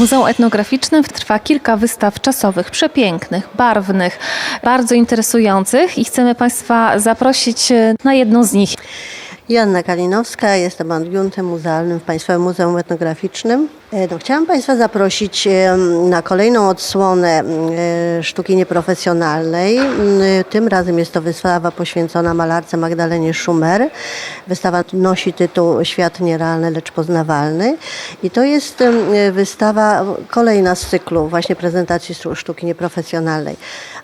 Muzeum Etnograficznym trwa kilka wystaw czasowych, przepięknych, barwnych, bardzo interesujących i chcemy Państwa zaprosić e, na jedną z nich. Joanna Kalinowska, jestem adiuntem muzealnym w Państwowym Muzeum Etnograficznym. E, No, chciałam Państwa zaprosić e, na kolejną odsłonę e, sztuki nieprofesjonalnej. M, Tym razem jest to wystawa poświęcona malarce Magdalenie Schumer. Wystawa nosi tytuł Świat nierealny, lecz poznawalny. I to jest wystawa kolejna z cyklu właśnie prezentacji sztu- sztuki nieprofesjonalnej.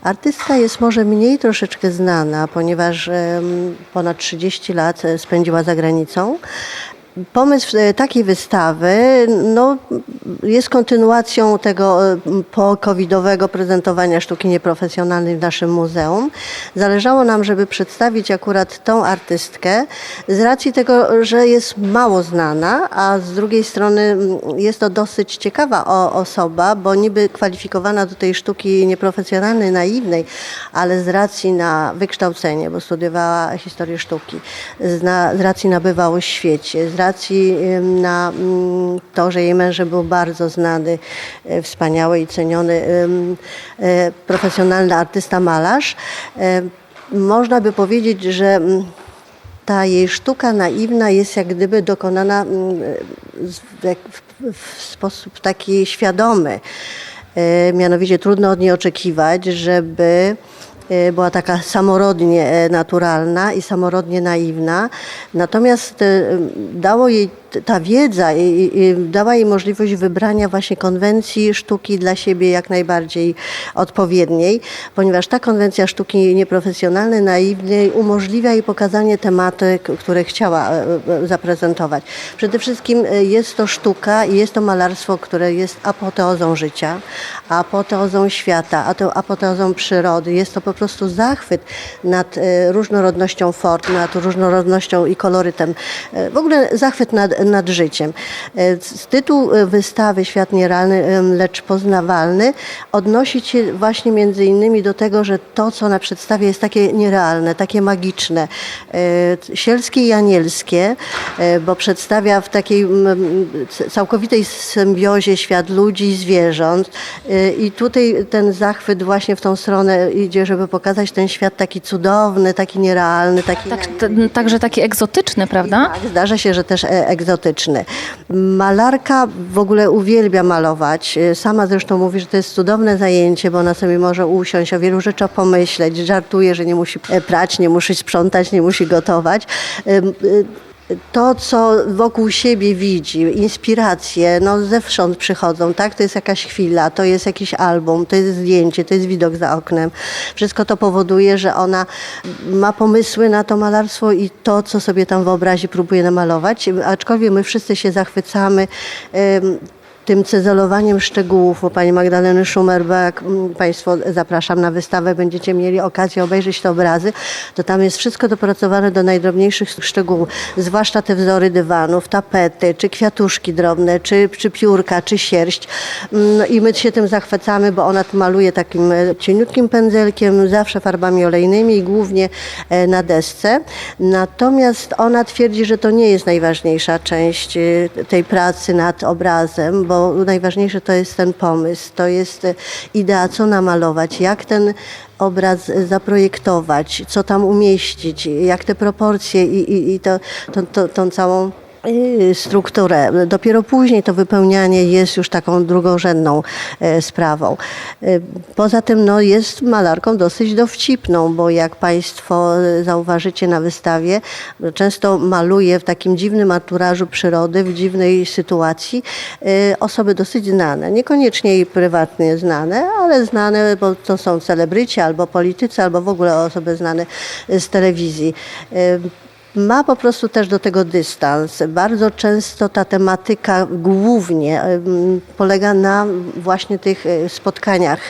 Artystka jest może mniej troszeczkę znana, ponieważ ponad 30 lat spędziła za granicą. Pomysł e, takiej wystawy no, jest kontynuacją tego e, po-covidowego prezentowania sztuki nieprofesjonalnej w naszym muzeum. Zależało nam, żeby przedstawić akurat tą artystkę z racji tego, że jest mało znana, a z drugiej strony jest to dosyć ciekawa osoba, bo niby kwalifikowana do tej sztuki nieprofesjonalnej, naiwnej, ale z racji na wykształcenie, bo studiowała historię sztuki, z, na, racji na bywałość w świecie, z racji ym, na mm, to, że jej mężem był bardzo znany, e, wspaniały i ceniony e, profesjonalny artysta malarz. E, Można by powiedzieć, że mm, ta jej sztuka naiwna jest jak gdyby dokonana mm, w, sposób taki świadomy. Mianowicie trudno od niej oczekiwać, żeby była taka samorodnie e, naturalna i samorodnie naiwna. Natomiast e, dało jej ta wiedza i, i, dała jej możliwość wybrania właśnie konwencji sztuki dla siebie jak najbardziej odpowiedniej, ponieważ ta konwencja sztuki nieprofesjonalnej, naiwnej umożliwia jej pokazanie tematyk, które chciała e, e, zaprezentować. Przede wszystkim e, jest to sztuka i jest to malarstwo, które jest apoteozą życia, apoteozą świata, apoteozą przyrody. Jest to po prostu zachwyt nad różnorodnością form, nad różnorodnością i kolorytem. W ogóle zachwyt nad, nad życiem. E, z- Tytuł e, wystawy Świat nierealny, lecz poznawalny odnosi się właśnie między innymi do tego, że to, co ona przedstawia jest takie nierealne, takie magiczne, e, sielskie i anielskie, bo przedstawia w takiej całkowitej symbiozie świat ludzi i zwierząt. I tutaj ten zachwyt właśnie w tą stronę idzie, żeby pokazać ten świat taki cudowny, taki nierealny, taki Tak, także taki egzotyczny, prawda? tak, zdarza się, że też e, egzotyczny. Malarka w ogóle uwielbia malować. E, Sama zresztą mówi, że to jest cudowne zajęcie, bo ona sobie może usiąść, o wielu rzeczach pomyśleć. Żartuje, że nie musi e, prać, nie musi sprzątać, nie musi gotować. To, co wokół siebie widzi, inspiracje, no zewsząd przychodzą, tak? To jest jakaś chwila, to jest jakiś album, to jest zdjęcie, to jest widok za oknem. Wszystko to powoduje, że ona ma pomysły na to malarstwo i to, co sobie tam wyobrazi, próbuje namalować. Aczkolwiek my wszyscy się zachwycamy tym cyzelowaniem szczegółów u pani Magdaleny Schumer, bo jak mm, Państwo zapraszam na wystawę, będziecie mieli okazję obejrzeć te obrazy, to tam jest wszystko dopracowane do najdrobniejszych szczegółów, zwłaszcza te wzory dywanów, tapety, czy kwiatuszki drobne, czy, czy piórka, czy sierść. Mm, I my się tym zachwycamy, bo ona maluje takim e, cieniutkim pędzelkiem, zawsze farbami olejnymi i głównie e, na desce. Natomiast ona twierdzi, że to nie jest najważniejsza część e, tej pracy nad obrazem, bo najważniejsze to jest ten pomysł, to jest e, idea, co namalować, jak ten obraz zaprojektować, co tam umieścić, jak te proporcje i, i, i to, to, to, tą całą strukturę. Dopiero później to wypełnianie jest już taką drugorzędną e, sprawą. E, Poza tym no, jest malarką dosyć dowcipną, bo jak Państwo e, zauważycie na wystawie, często maluje w takim dziwnym anturażu przyrody, w dziwnej sytuacji osoby dosyć znane. Niekoniecznie i prywatnie znane, ale znane, bo to są celebryci albo politycy, albo w ogóle osoby znane z telewizji. Ma po prostu też do tego dystans. Bardzo często ta tematyka głównie polega na właśnie tych e, spotkaniach,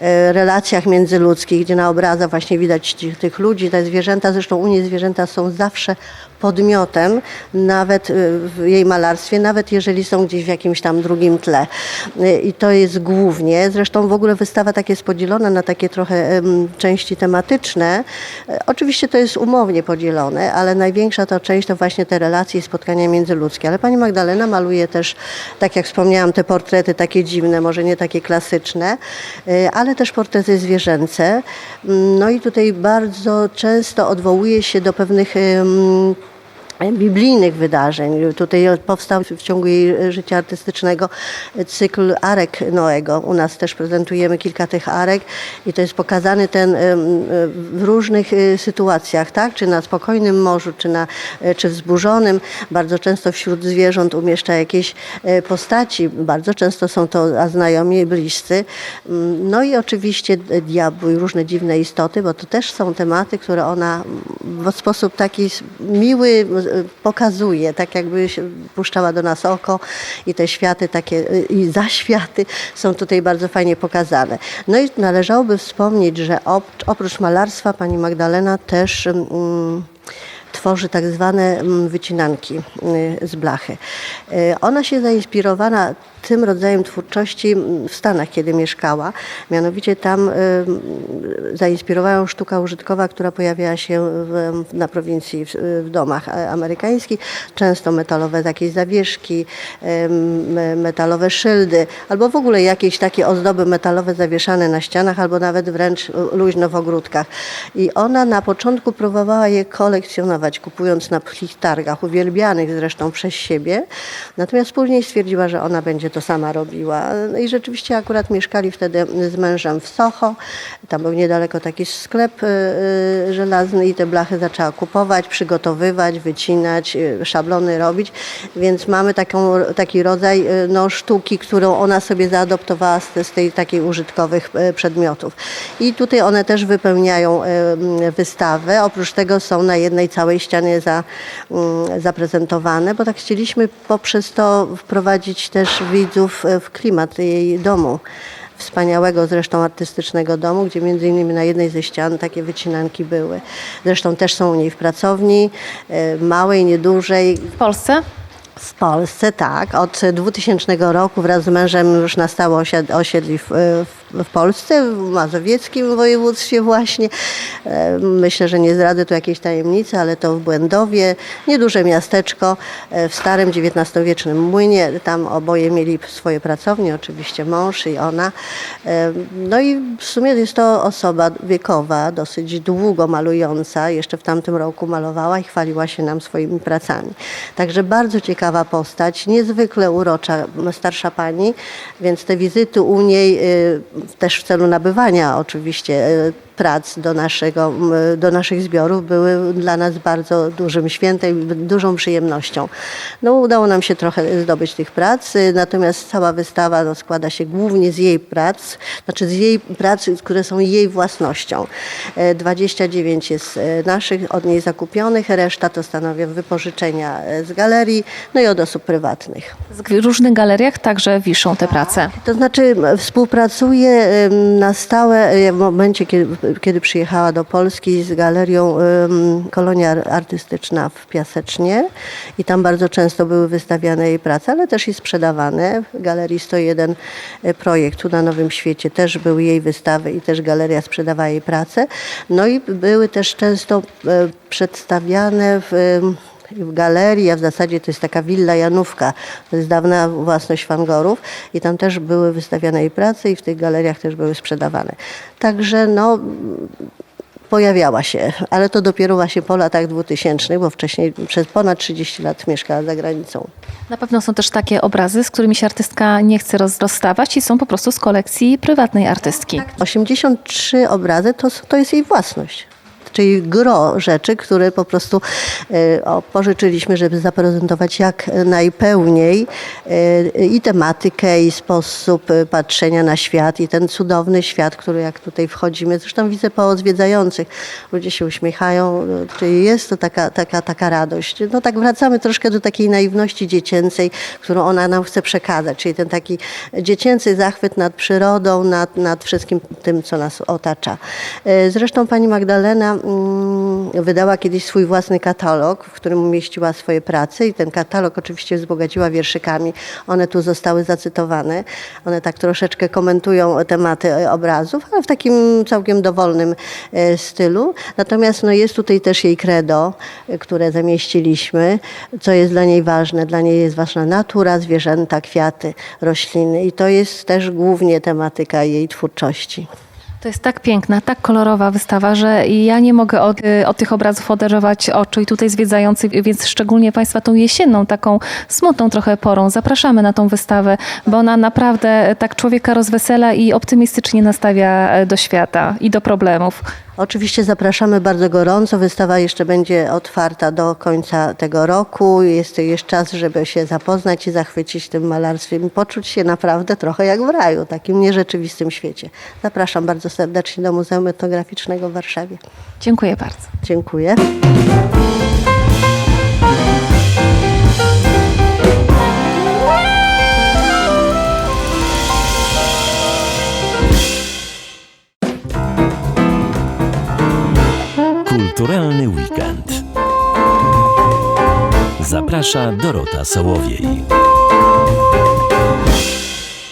e, relacjach międzyludzkich, gdzie na obrazach właśnie widać tych, tych ludzi, te zwierzęta. Zresztą u niej zwierzęta są zawsze podmiotem, nawet y, w jej malarstwie, nawet jeżeli są gdzieś w jakimś tam drugim tle. Y, I to jest głównie. Zresztą w ogóle wystawa tak jest podzielona na takie trochę części tematyczne. E, Oczywiście to jest umownie podzielone, ale największa to część to właśnie te relacje i spotkania międzyludzkie. Ale pani Magdalena maluje też, tak jak wspomniałam, te portrety takie dziwne, może nie takie klasyczne, y, ale też portrety zwierzęce. Mm, No i tutaj bardzo często odwołuje się do pewnych biblijnych wydarzeń. Tutaj powstał w ciągu jej życia artystycznego cykl arek Noego. U nas też prezentujemy kilka tych arek i to jest pokazany ten w różnych e, sytuacjach, tak? Czy na spokojnym morzu, czy, na, e, czy wzburzonym. Bardzo często wśród zwierząt umieszcza jakieś e, postaci. Bardzo często są to znajomi i bliscy. Mm, No i oczywiście diabły i różne dziwne istoty, bo to też są tematy, które ona w sposób taki miły pokazuje, tak jakby puszczała do nas oko i te światy takie y, i zaświaty są tutaj bardzo fajnie pokazane. No i należałoby wspomnieć, że op- oprócz malarstwa pani Magdalena też mm, tworzy tak zwane mm, wycinanki y, z blachy. Y, Ona się zainspirowana tym rodzajem twórczości w Stanach, kiedy mieszkała. Mianowicie tam y, zainspirowała ją sztuka użytkowa, która pojawiała się w, na prowincji, w, w domach e, amerykańskich. Często metalowe jakieś zawieszki, metalowe szyldy, albo w ogóle jakieś takie ozdoby metalowe zawieszane na ścianach, albo nawet wręcz luźno w ogródkach. I ona na początku próbowała je kolekcjonować, kupując na pchlich targach, uwielbianych zresztą przez siebie. Natomiast później stwierdziła, że ona będzie to sama robiła. No I rzeczywiście akurat mieszkali wtedy z mężem w Soho. Tam był niedaleko taki sklep y, y, żelazny i te blachy zaczęła kupować, przygotowywać, wycinać, y, szablony robić. Więc mamy taką, taki rodzaj no, sztuki, którą ona sobie zaadoptowała z, z tej takiej użytkowych przedmiotów. I tutaj one też wypełniają mm, wystawę. Oprócz tego są na jednej całej ścianie za, mm, zaprezentowane, bo tak chcieliśmy poprzez to wprowadzić też widzów y, w klimat jej domu wspaniałego zresztą artystycznego domu, gdzie między innymi na jednej ze ścian takie wycinanki były. Zresztą też są u niej w pracowni, y, małej, niedużej, W Polsce? w Polsce, tak. Od 2000 roku wraz z mężem już na stałe osiedli w, w, w Polsce, w mazowieckim województwie właśnie. E, Myślę, że nie zdradzę tu jakiejś tajemnicy, ale to w Błędowie, nieduże miasteczko e, w starym XIX-wiecznym młynie. Tam oboje mieli swoje pracownie, oczywiście mąż i ona. E, No i w sumie jest to osoba wiekowa, dosyć długo malująca. Jeszcze w tamtym roku malowała i chwaliła się nam swoimi pracami. Także bardzo ciekawa postać, niezwykle urocza starsza pani, więc te wizyty u niej y, też w celu nabywania oczywiście y, prac do, naszego, do naszych zbiorów były dla nas bardzo dużym świętem, i dużą przyjemnością. No, udało nam się trochę zdobyć tych prac, y, natomiast cała wystawa no, składa się głównie z jej prac, znaczy z jej prac, które są jej własnością. E, 29 jest e, naszych, od niej zakupionych, reszta to stanowią wypożyczenia e, z galerii, no i od osób prywatnych. W różnych galeriach także wiszą te prace. To znaczy em, na stałe e, w momencie, kiedy, kiedy przyjechała do Polski z galerią Kolonia Artystyczna w Piasecznie i tam bardzo często były wystawiane jej prace, ale też i sprzedawane. W Galerii 101 e, projekt tu na Nowym Świecie też były jej wystawy i też galeria sprzedawała jej prace. No i były też często e, przedstawiane w w galerii, a w zasadzie to jest taka willa Janówka, to jest dawna własność Fangorów i tam też były wystawiane jej prace i w tych galeriach też były sprzedawane. Także no pojawiała się, ale to dopiero właśnie po latach 2000, bo wcześniej przez ponad 30 lat mieszkała za granicą. Na pewno są też takie obrazy, z którymi się artystka nie chce roz- rozstawać i są po prostu z kolekcji prywatnej artystki. 83 obrazy to, to jest jej własność. Czyli gro rzeczy, które po prostu e, pożyczyliśmy, żeby zaprezentować jak najpełniej e, i tematykę, i sposób e, patrzenia na świat, i ten cudowny świat, który jak tutaj wchodzimy, zresztą widzę po odwiedzających, ludzie się uśmiechają, czyli jest to taka, taka, taka radość. No tak wracamy troszkę do takiej naiwności dziecięcej, którą ona nam chce przekazać, czyli ten taki dziecięcy zachwyt nad przyrodą, nad, nad wszystkim tym, co nas otacza. Zresztą pani Magdalena wydała kiedyś swój własny katalog, w którym umieściła swoje prace i ten katalog oczywiście wzbogaciła wierszykami. One tu zostały zacytowane. One tak troszeczkę komentują tematy e, obrazów, ale w takim całkiem dowolnym e, stylu. Natomiast no, jest tutaj też jej credo, e, które zamieściliśmy, co jest dla niej ważne. Dla niej jest ważna natura, zwierzęta, kwiaty, rośliny i to jest też głównie tematyka jej twórczości. To jest tak piękna, tak kolorowa wystawa, że ja nie mogę od, y, od tych obrazów oderwać oczu i tutaj zwiedzający, więc szczególnie Państwa tą jesienną, taką smutną trochę porą zapraszamy na tą wystawę, bo ona naprawdę tak człowieka rozwesela i optymistycznie nastawia e, do świata i do problemów. Oczywiście zapraszamy bardzo gorąco. Wystawa jeszcze będzie otwarta do końca tego roku. Jest jeszcze czas, żeby się zapoznać i zachwycić tym malarstwem i poczuć się naprawdę trochę jak w raju, takim nierzeczywistym świecie. Zapraszam bardzo serdecznie do Muzeum Etnograficznego w Warszawie. Dziękuję bardzo. Dziękuję. Zaprasza Dorota Sołowiej.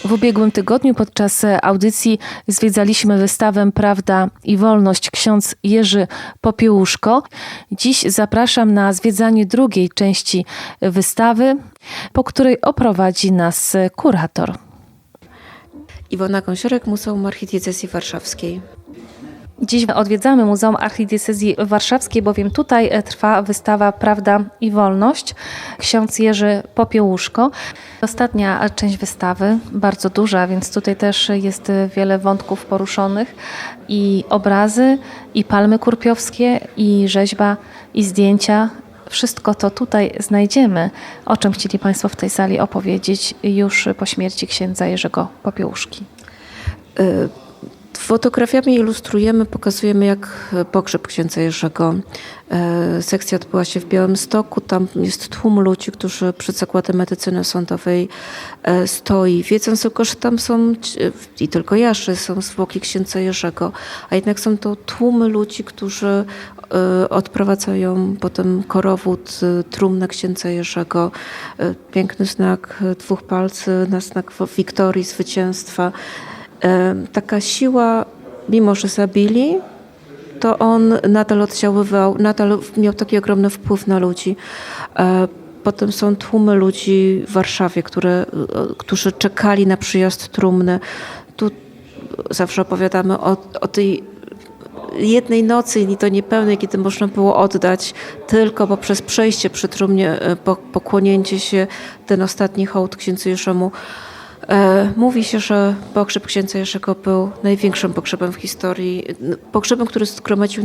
W ubiegłym tygodniu podczas audycji zwiedzaliśmy wystawę Prawda i Wolność ksiądz Jerzy Popiełuszko. Dziś zapraszam na zwiedzanie drugiej części wystawy, po której oprowadzi nas kurator. Iwona Gąsiorek, Muzeum Archidiecezji Warszawskiej. Dziś odwiedzamy Muzeum Archidiecezji Warszawskiej, bowiem tutaj e, trwa wystawa Prawda i Wolność. Ksiądz Jerzy Popiełuszko. Ostatnia część wystawy, bardzo duża, więc tutaj też jest e, wiele wątków poruszonych i obrazy, i palmy kurpiowskie, i rzeźba, i zdjęcia. Wszystko to tutaj znajdziemy. O czym chcieli Państwo w tej sali opowiedzieć już po śmierci księdza Jerzego Popiełuszki? Fotografiami ilustrujemy, pokazujemy jak pogrzeb księdza Jerzego. Y, Sekcja odbyła się w Białymstoku. Tam jest tłum ludzi, którzy przed Zakładem Medycyny Sądowej y, stoi. Wiedząc tylko, że tam są i tylko jaszy, są zwłoki księdza Jerzego, a jednak są to tłumy ludzi, którzy odprowadzają potem korowód, trumnę księdza Jerzego. Piękny znak dwóch palcy na znak wiktorii, zwycięstwa. Taka siła, mimo że zabili, to on nadal oddziaływał, nadal miał taki ogromny wpływ na ludzi. E, Potem są tłumy ludzi w Warszawie, które, e, którzy czekali na przyjazd trumny. Tu zawsze opowiadamy o, o tej jednej nocy i to niepełnej, kiedy można było oddać tylko poprzez przejście przy trumnie, e, po- pokłonięcie się, ten ostatni hołd księdzu Jerzemu. E, Mówi się, że pogrzeb księdza Jerzego był największym pogrzebem w historii, pogrzebem, który zgromadził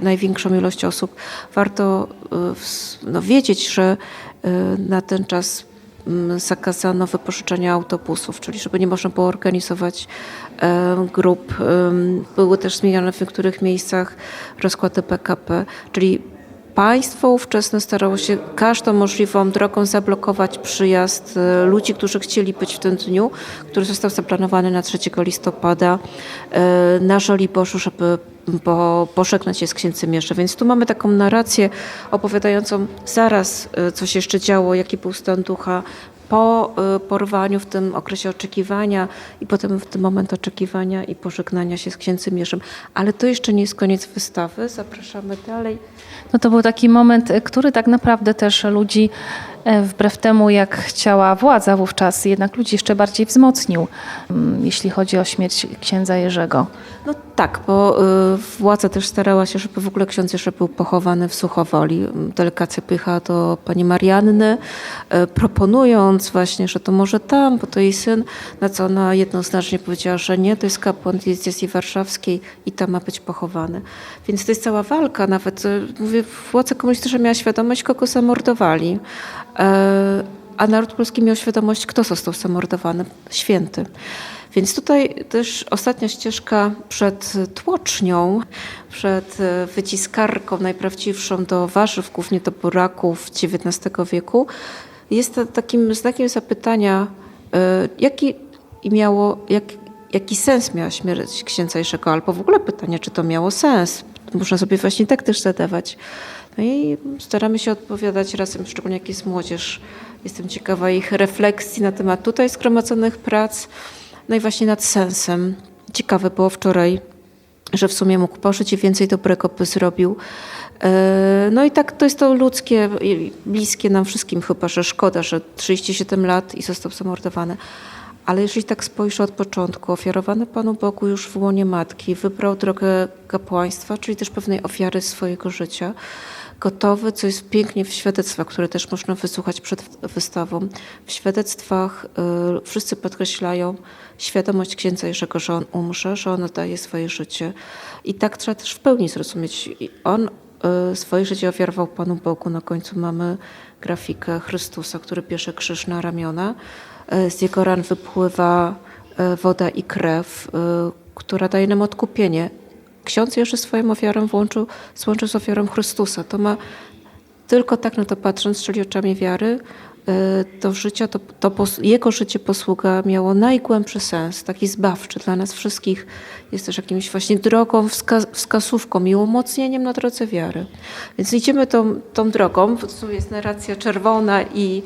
największą ilość osób. Warto e, no, wiedzieć, że e, na ten czas zakazano wypożyczenia autobusów, czyli żeby nie można było organizować grup. Były też zmieniane w niektórych miejscach rozkłady PKP, czyli Państwo ówczesne starało się każdą możliwą drogą zablokować przyjazd e, ludzi, którzy chcieli być w tym dniu, który został zaplanowany na 3 listopada e, na Żoliborzu, żeby po, pożegnać się z księcem Jerzy. Więc tu mamy taką narrację opowiadającą zaraz, e, co się jeszcze działo, jaki był stan ducha po e, porwaniu, w tym okresie oczekiwania i potem w tym moment oczekiwania i pożegnania się z księcem Jerzym. Ale to jeszcze nie jest koniec wystawy. Zapraszamy dalej. No to był taki moment, y, który tak naprawdę też ludzi wbrew temu, jak chciała władza wówczas, jednak ludzi jeszcze bardziej wzmocnił, mm, jeśli chodzi o śmierć księdza Jerzego. No tak, bo y, władza też starała się, żeby w ogóle ksiądz Jerzy był pochowany w Suchowoli. Delegacja pycha do pani Marianny, y, proponując właśnie, że to może tam, bo to jej syn, na co ona jednoznacznie powiedziała, że nie, to jest kapłan diecezji warszawskiej i tam ma być pochowany. Więc to jest cała walka, nawet y, mówię, władza komunistyczna miała świadomość, kogo zamordowali. E, A naród polski miał świadomość, kto został zamordowany. Święty. Więc tutaj też ostatnia ścieżka przed tłocznią, przed e, wyciskarką najprawdziwszą do warzyw, głównie do buraków XIX wieku, jest ta- takim znakiem zapytania, e, jaki miało, jak, jaki sens miała śmierć księdza Jerzego, albo w ogóle pytanie, czy to miało sens. Można sobie właśnie tak też zadawać. No i staramy się odpowiadać razem, szczególnie jak jest młodzież. Jestem ciekawa ich refleksji na temat tutaj zgromadzonych prac, no i właśnie nad sensem. Ciekawe było wczoraj, że w sumie mógł pożyć i więcej dobrego by zrobił. E, No i tak to jest to ludzkie, bliskie nam wszystkim chyba, że szkoda, że 37 lat i został zamordowany. Ale jeżeli tak spojrzę od początku, ofiarowany Panu Bogu już w łonie matki, wybrał drogę kapłaństwa, czyli też pewnej ofiary swojego życia, gotowy, co jest pięknie w świadectwach, które też można wysłuchać przed wystawą. W świadectwach y, wszyscy podkreślają świadomość księdza Jerzego, że on umrze, że on oddaje swoje życie. I tak trzeba też w pełni zrozumieć. I On y, swoje życie ofiarował Panu Bogu. Na końcu mamy grafikę Chrystusa, który bierze krzyż na ramiona. Y, Z jego ran wypływa y, woda i krew, y, która daje nam odkupienie. Ksiądz Jerzy swoją ofiarą włączył, złączył z ofiarą Chrystusa. To ma tylko tak na to patrząc, czyli oczami wiary, y, to życie, to, to pos, jego życie posługa miało najgłębszy sens, taki zbawczy dla nas wszystkich. Jest też jakimś właśnie drogą, wska, wskazówką i umocnieniem na drodze wiary. Więc idziemy tą, tą drogą. Tu jest narracja czerwona i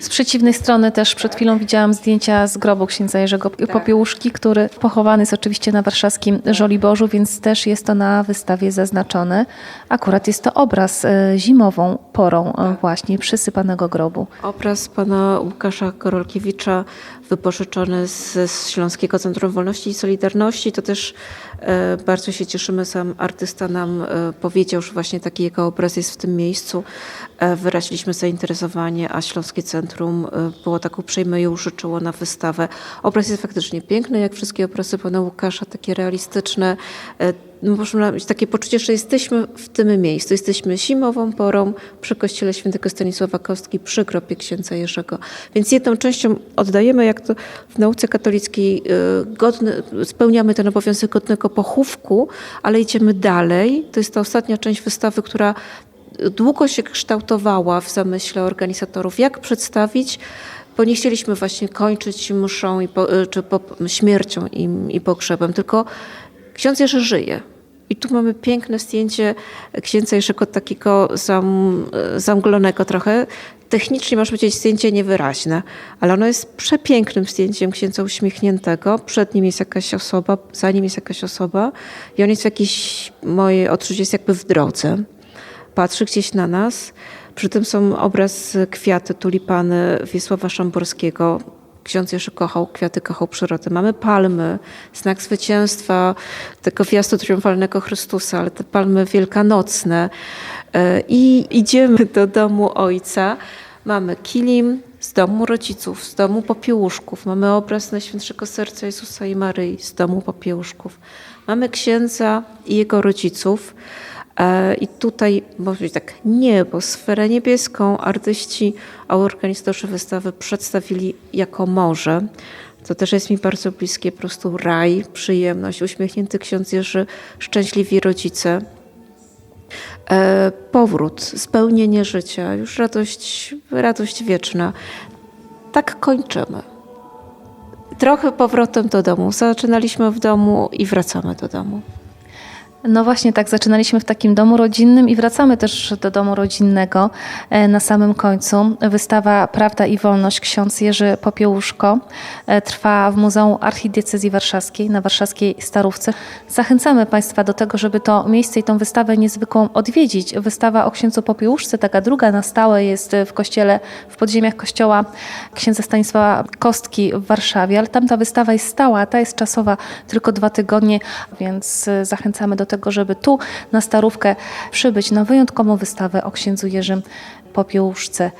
Z przeciwnej strony też przed chwilą widziałam zdjęcia z grobu księdza Jerzego Popiełuszki, który pochowany jest oczywiście na warszawskim Żoliborzu, więc też jest to na wystawie zaznaczone. Akurat jest to obraz e, zimową porą e, właśnie przysypanego grobu. Obraz pana Łukasza Korolkiewicza wypożyczony ze Śląskiego Centrum Wolności i Solidarności. To też bardzo się cieszymy. Sam artysta nam e, powiedział, że właśnie taki jego obraz jest w tym miejscu. E, wyraziliśmy zainteresowanie, a Śląskie Centrum e, było tak uprzejme i użyczyło na wystawę. Obraz jest faktycznie piękny, jak wszystkie obrazy pana Łukasza, takie realistyczne. No, można mieć takie poczucie, że jesteśmy w tym miejscu. Jesteśmy zimową porą przy kościele świętego Stanisława Kostki, przy grobie księdza Jerzego. Więc jedną częścią oddajemy, jak to w nauce katolickiej, y, spełniamy ten obowiązek godnego pochówku, ale idziemy dalej. To jest ta ostatnia część wystawy, która długo się kształtowała w zamyśle organizatorów, jak przedstawić bo nie chcieliśmy właśnie kończyć mszą i po, y, czy po, śmiercią i, i pogrzebem, tylko ksiądz Jerzy żyje. I tu mamy piękne zdjęcie księdza Jerzego takiego zam, zamglonego trochę. Technicznie można powiedzieć zdjęcie niewyraźne, ale ono jest przepięknym zdjęciem księdza uśmiechniętego. Przed nim jest jakaś osoba, za nim jest jakaś osoba i on jest w jakiejś mojej odczuciu jest jakby w drodze. Patrzy gdzieś na nas. Przy tym są obraz kwiaty, tulipany Wiesława Szamborskiego. Ksiądz Jerzy kochał kwiaty, kochał przyrodę. Mamy palmy, znak zwycięstwa tego wjazdu triumfalnego Chrystusa, ale te palmy wielkanocne. E, I idziemy do domu ojca. Mamy kilim z domu rodziców, z domu popiełuszków. Mamy obraz Najświętszego Serca Jezusa i Maryi z domu popiełuszków. Mamy księdza i jego rodziców. E, I tutaj, można powiedzieć tak, niebo, sferę niebieską artyści, a organizatorzy wystawy przedstawili jako morze. To też jest mi bardzo bliskie, po prostu raj, przyjemność, uśmiechnięty ksiądz Jerzy, szczęśliwi rodzice. E, Powrót, spełnienie życia, już radość, radość wieczna. Tak kończymy. Trochę powrotem do domu. Zaczynaliśmy w domu i wracamy do domu. No właśnie, tak zaczynaliśmy w takim domu rodzinnym i wracamy też do domu rodzinnego. E, Na samym końcu wystawa Prawda i Wolność ksiądz Jerzy Popiełuszko e, trwa w Muzeum Archidiecezji Warszawskiej na warszawskiej Starówce. Zachęcamy Państwa do tego, żeby to miejsce i tą wystawę niezwykłą odwiedzić. Wystawa o księdzu Popiełuszce, taka druga na stałe jest w kościele, w podziemiach kościoła księdza Stanisława Kostki w Warszawie, ale tam ta wystawa jest stała, ta jest czasowa tylko dwa tygodnie, więc e, zachęcamy do tego, żeby tu na Starówkę przybyć na wyjątkową wystawę o księdzu Jerzym Popiełuszce.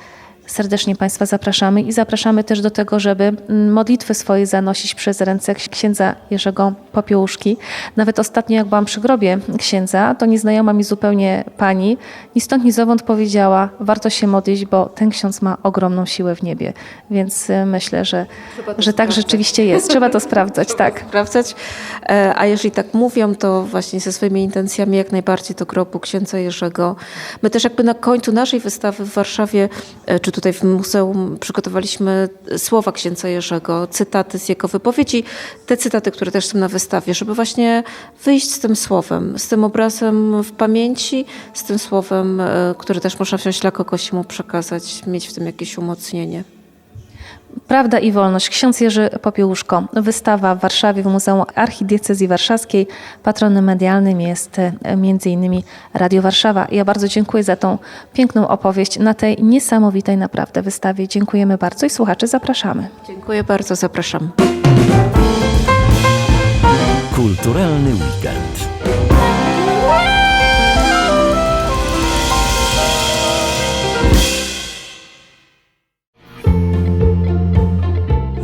Serdecznie Państwa zapraszamy i zapraszamy też do tego, żeby mm, modlitwy swoje zanosić przez ręce ks- księdza Jerzego Popiełuszki. Nawet ostatnio, jak byłam przy grobie księdza, to nieznajoma mi zupełnie pani ni stąd, ni zowąd powiedziała, warto się modlić, bo ten ksiądz ma ogromną siłę w niebie. Więc y, myślę, że, że tak rzeczywiście jest. Trzeba to sprawdzać, tak. sprawdzać. E, A jeżeli tak mówią, to właśnie ze swoimi intencjami jak najbardziej do grobu księdza Jerzego. My też jakby na końcu naszej wystawy w Warszawie, e, czy tutaj w muzeum przygotowaliśmy słowa księdza Jerzego, cytaty z jego wypowiedzi, te cytaty, które też są na wystawie, żeby właśnie wyjść z tym słowem, z tym obrazem w pamięci, z tym słowem, e, które też można wziąć dla kogoś mu przekazać, mieć w tym jakieś umocnienie. Prawda i wolność. Ksiądz Jerzy Popiełuszko. Wystawa w Warszawie w Muzeum Archidiecezji Warszawskiej. Patronem medialnym jest e, m.in. Radio Warszawa. Ja bardzo dziękuję za tą piękną opowieść na tej niesamowitej naprawdę wystawie. Dziękujemy bardzo i słuchaczy zapraszamy. Dziękuję bardzo, zapraszam. Kulturalny weekend.